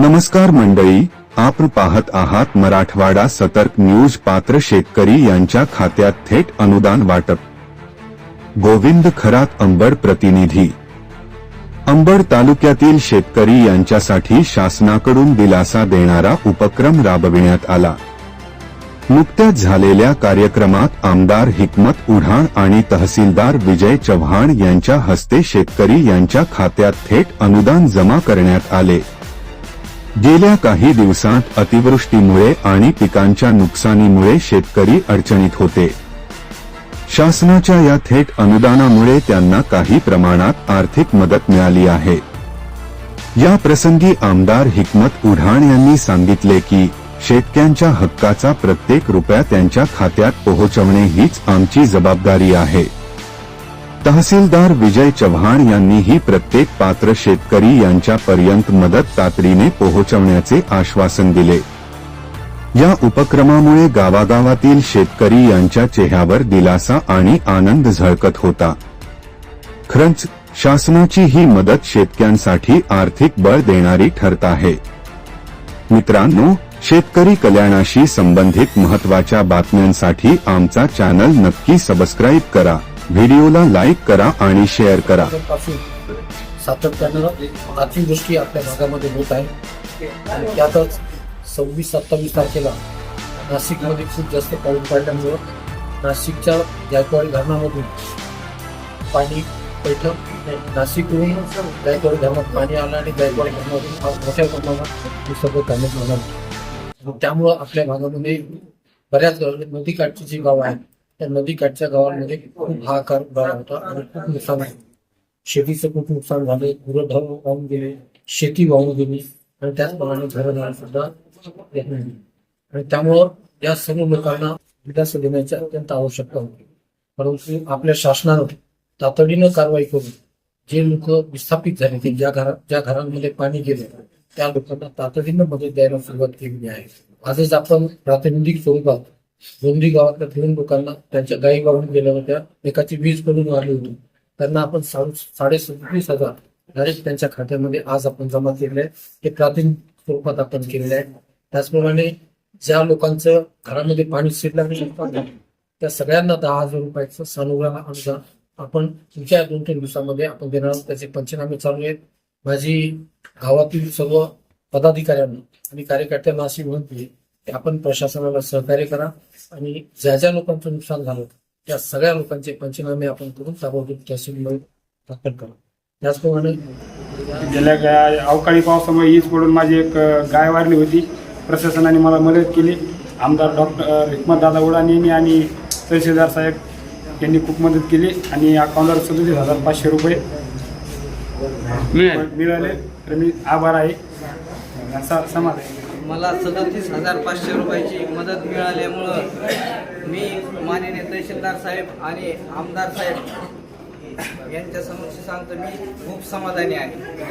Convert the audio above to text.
नमस्कार मंडळी आपण पाहत आहात मराठवाडा सतर्क न्यूज पात्र शेतकरी यांच्या खात्यात थेट अनुदान वाटप. गोविंद खरात अंबड प्रतिनिधी. अंबड तालुक्यातील शेतकरी यांच्यासाठी शासनाकडून दिलासा देणारा उपक्रम राबविण्यात आला. नुकत्याच झालेल्या कार्यक्रमात आमदार हिकमत उढाण आणि तहसीलदार विजय चव्हाण यांच्या हस्ते शेतकरी यांच्या खात्यात थेट अनुदान जमा करण्यात आले. गेल्या काही दिवसांत अतिवृष्टीमुळे आणि पिकांच्या नुकसानीमुळे शेतकरी अडचणीत होते. शासनाच्या या थेट अनुदानामुळे त्यांना काही प्रमाणात आर्थिक मदत मिळाली आहे. या प्रसंगी आमदार हिकमत उढाण यांनी सांगितले की शेतकऱ्यांच्या हक्काचा प्रत्येक रुपया त्यांच्या खात्यात पोहोचवणे हीच आमची जबाबदारी आहे. तहसीलदार विजय चव्हाण यांनीही प्रत्येक पात्र शेतकरी यांच्या पर्यंत मदत तातडीने पोहोचवण्याचे आश्वासन दिले. या उपक्रमामुळे गावागावातील शेतकरी यांच्या चेहऱ्यावर दिलासा आणि आनंद झळकत होता. खरंच शासनाची ही मदत शेतकऱ्यांसाठी आर्थिक बळ देणारी ठरत आहे. मित्रांनो शेतकरी कल्याणाशी संबंधित महत्त्वाच्या बातम्यांसाठी आमचा चॅनल नक्की सबस्क्राईब करा. व्हिडिओला लाईक करा आणि शेअर करा. सातत्यानं सातत्यानं दृष्टी आपल्या भागामध्ये होत आहे. आणि त्यातच सव्वीस सत्तावीस तारखेला नाशिकमध्ये खूप जास्त पाऊस पडल्यामुळं नाशिकच्या जायकवाडी धरणामधून पाणी पैठण नाशिकहून जायकवाडी धरणात पाणी आलं आणि जायकवाडी धरणातून आज मोठ्या प्रमाणात हे सगळं करण्यात झालं. मग त्यामुळं आपल्या भागामध्ये बऱ्याच नदीकाठची जी गावं आहेत त्या नदीकाठच्या गावांमध्ये खूप हाकार उडाला होता आणि खूप नुकसान आहे शेतीचं खूप नुकसान झाले. गुरढळ वाहून गेले शेती वाहून गेली आणि त्याचप्रमाणे घरं सुद्धा येत नाही. आणि त्यामुळं या सर्व लोकांना विकास देण्याची अत्यंत आवश्यकता होती. परंतु आपल्या शासनानं तातडीनं कारवाई करून जे लोक विस्थापित झाले ते ज्या घरा ज्या घरांमध्ये पाणी गेले त्या लोकांना तातडीनं मदत द्यायला सुरुवात केलेली आहे. आजच आपण प्रातिनिधिक स्वरूपात दोंडी गावातल्या दोन लोकांना त्यांच्या गायी वाहून गेल्या होत्या. एकाची वीज पडून वाढली होती. त्यांना आपण साडे साडे हजार डायरेक्ट त्यांच्या खात्यामध्ये आज आपण जमा केलेले आहे हे प्राथमिक स्वरूपात आपण केलेलं आहे त्याचप्रमाणे ज्या लोकांचं घरामध्ये पाणी शिरलं त्या सगळ्यांना दहा हजार रुपयाचं सानुग्रह अनुदान आपण पुढच्या दोन तीन दिवसामध्ये आपण देणार त्याचे पंचनामे चालू आहेत. माझी गावातील सर्व पदाधिकाऱ्यांना आणि कार्यकर्त्यांना अशी विनंती आहे आपण प्रशासनाला सहकार्य करा आणि ज्या ज्या लोकांचं नुकसान झालं त्या सगळ्या लोकांचे पंचनामे आपण करून ताबडतोब तहसीलमध्ये दाखल करा. त्याचप्रमाणे गेल्या अवकाळी पावसामुळे हीच पडून माझी एक गाय वारली होती. प्रशासनाने मला मदत केली. आमदार डॉक्टर हिकमत दादा उडानी यांनी आणि तहसीलदार साहेब यांनी खूप मदत केली आणि अकाउंटवर सदतीस हजार पाचशे रुपये मिळाले. तर मी आभार आहे. असा समाज आहे. मला सदतीस हजार पाचशे रुपयाची मदत मिळाल्यामुळं मी माननीय तहसीलदार साहेब आणि आमदार साहेब यांच्या समक्ष सांगतो मी खूप समाधानी आहे.